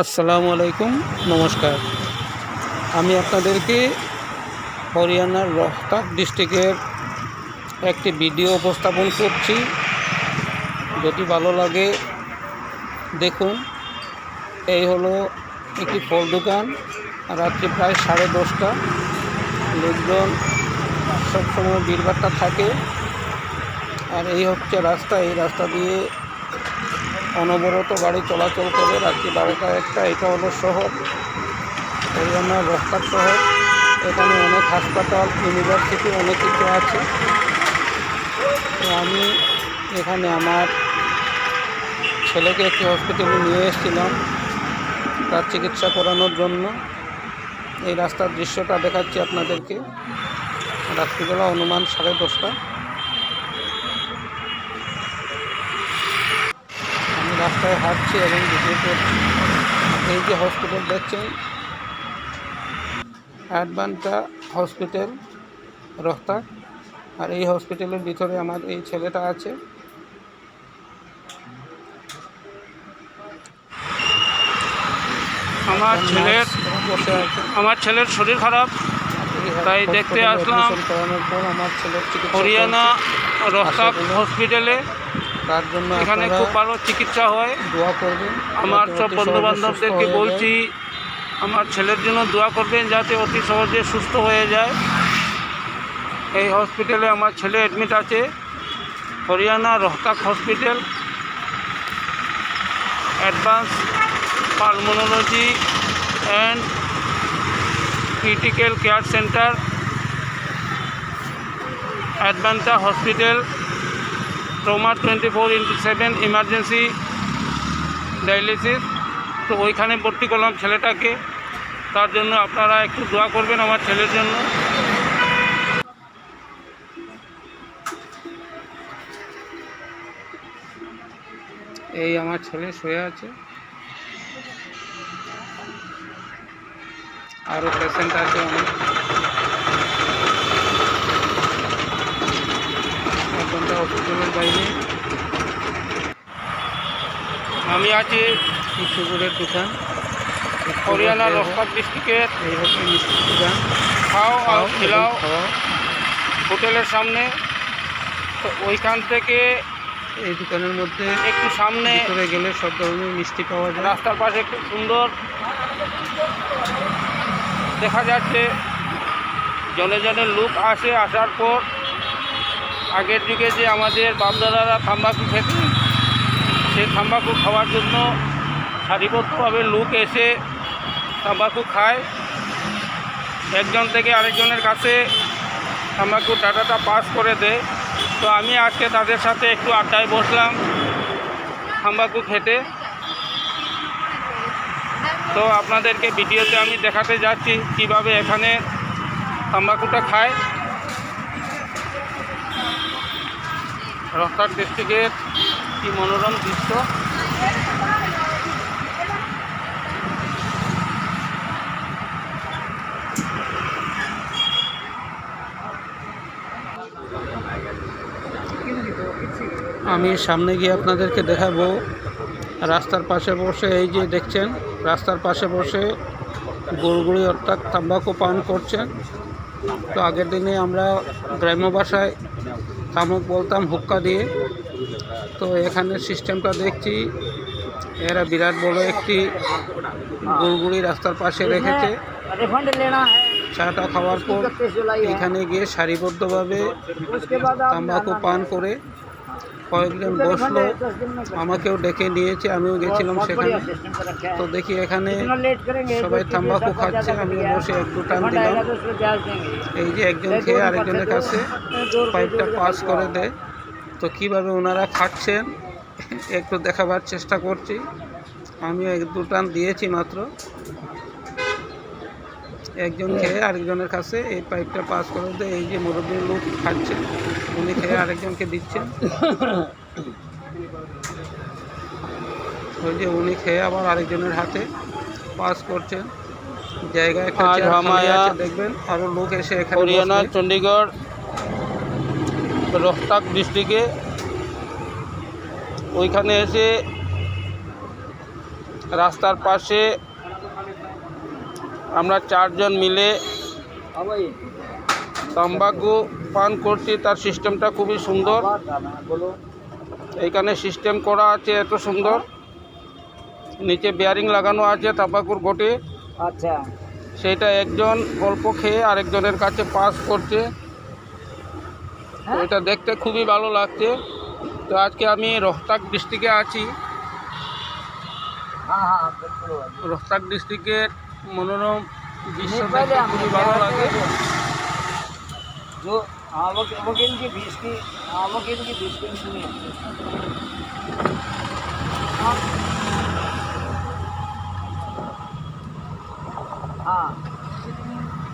আসসালামু আলাইকুম, নমস্কার। আমি আপনাদেরকে হরিয়ানার রোহতাক ডিস্ট্রিক্টের একটি ভিডিও উপস্থাপন করছি। যদি ভালো লাগে, দেখুন। এই হলো একটি ফল দোকান, রাত্রি প্রায় সাড়ে দশটা। লোকজন সবসময় ভিড়ভাট্টা থাকে। আর এই হচ্ছে রাস্তা, এই রাস্তা দিয়ে অনবরত গাড়ি চলাচল করে রাত্রি বারোটা একটা, এটা হলো শহর। এই জন্য রোহতাক শহর। এখানে অনেক হাসপাতাল, ইউনিভার্সিটি, অনেক কিছু আছে। আমি এখানে আমার ছেলেকে একটি হসপিটালে নিয়ে এসেছিলাম তার চিকিৎসা করানোর জন্য। এই রাস্তার দৃশ্যটা দেখাচ্ছি আপনাদেরকে। রাত্রিবেলা অনুমান সাড়ে দশটা। রাস্তায় হাঁটছি এবং ভিডিও করছি এই যে হসপিটাল দেখছেন অ্যাডভান্টা হসপিটাল রোহতাক আর এই হসপিটালের ভিতরে আমার এই ছেলেটা আছে। আমার ছেলের আমার ছেলের শরীর খারাপ তাই দেখতে আসলাম। হরিয়ানা রোহতাক হসপিটালে। তার জন্য এখানে খুব ভালো চিকিৎসা হয়। দোয়া করবেন। আমার সব অতি বন্ধু বান্ধবদেরকে বলছি আমার ছেলের জন্য দোয়া করবেন যাতে অতি সহজে সুস্থ হয়ে যায়। এই হসপিটালে আমার ছেলে অ্যাডমিট আছে Haryana Rohtak hospital. Advance pulmonology and critical care centre Advanta hospital trauma twenty four into seven emergency dialysis. তো ওইখানে ভর্তি করলাম ছেলেটাকে। তার জন্য আপনারা একটু দোয়া করবেন আমার ছেলের জন্য। এই আমার ছেলে শুয়ে আছে। আরও পেশেন্ট আছে অনেক এক ঘণ্টা হসপিটালের বাইরে আমি আছি সুগুরের দোকান। হরিয়ানা রোহতাক ডিস্ট্রিক্টের। এই হচ্ছে মিষ্টির দোকান। খাও আর খিলাও। হোটেলের সামনে। তো ওইখান থেকে এই দোকানের মধ্যে একটু সামনে ভিতরে গেলে সব ধরনের মিষ্টি পাওয়া যায়। রাস্তার পাশে একটু সুন্দর। দেখা যাচ্ছে জনে জনে লোক আসে আসার পর আগের যুগে যে আমাদের বাপদাদারা তাম্বাকু খেতেন সেই তাম্বাকু খাওয়ার জন্য সারিবদ্ধভাবে লোক এসে তাম্বাকু খায়। একজন থেকে আরেকজনের কাছে তাম্বাকু ডাটাটা পাস করে দেয়। তো আমি আজকে তাদের সাথে একটু আড্ডায় বসলাম তাম্বাকু খেতে। তো আপনাদেরকে ভিডিওতে আমি দেখাতে যাচ্ছি কীভাবে এখানে তাম্বাকুটা খায়। রহতার ডিস্ট্রিক্টের কি মনোরম দৃশ্য। আমি সামনে গিয়ে আপনাদেরকে দেখাবো, রাস্তার পাশে বসে এই যে দেখছেন, রাস্তার পাশে বসে গরুগুড়ি অর্থাৎ তাম্বাকু পান করছেন। তো আগের দিনে আমরা গ্রাম্য ভাষায় তামুক বলতাম, হুক্কা দিয়ে। তো এখানে সিস্টেমটা দেখছি। এরা বিরাট বড় একটি গুড়গুড়ি রাস্তার পাশে রেখেছে। চাটা খাওয়ার পর এখানে গিয়ে সারিবদ্ধভাবে তাম্বাকু পান করে কয়েকজন বসল। আমাকেও ডেকে নিয়েছে, আমিও গেছিলাম সেখানে। তো দেখি এখানে সবাই তাম্বাকু খাচ্ছে আমি বসে একটু টান দিলাম। এই যে একজন খেয়ে আরেকজনের কাছে পাইপটা পাস করে দেয়। তো কীভাবে ওনারা খাচ্ছেন একটু দেখাবার চেষ্টা করছি। আমি এক দু টান দিয়েছি মাত্র। একজন খেয়ে আরেকজনের কাছে এই পাইপটা পাস করে দেয় এই যে মুরব্বী লোক খাচ্ছে উনি খেয়ে আরেকজনকে দিচ্ছেন। ওই যে উনি খেয়ে আবার আরেকজনের হাতে পাস করছেন। জায়গা একটা আজ চেয়ার খালি হামায়া আছে দেখবেন। আরও লোক এসে এখানে। চণ্ডীগড় রোহতাক ডিস্ট্রিক্টে ওইখানে এসে রাস্তার পাশে আমরা চারজন মিলে তাম্বাকু পান করছি। তার সিস্টেমটা খুবই সুন্দর। এইখানে সিস্টেম করা আছে এত সুন্দর। নিচে বেয়ারিং লাগানো আছে তাম্বাকুর গোটে। আচ্ছা। সেটা একজন গল্প খেয়ে আরেকজনের কাছে পাস করছে। তো এটা দেখতে খুবই ভালো লাগছে তো আজকে আমি রোহতাক ডিস্ট্রিক্টে আছি हाँ हाँ बिल्कुल भाई। রোহতাক ডিস্ট্রিক্টের মনোরম দৃশ্য नहीं, पहले দেখতে हम খুবই ভালো লাগে जो हाँ वो वकील की फीस की हाँ वकील की फीस की सुनिए हाँ हाँ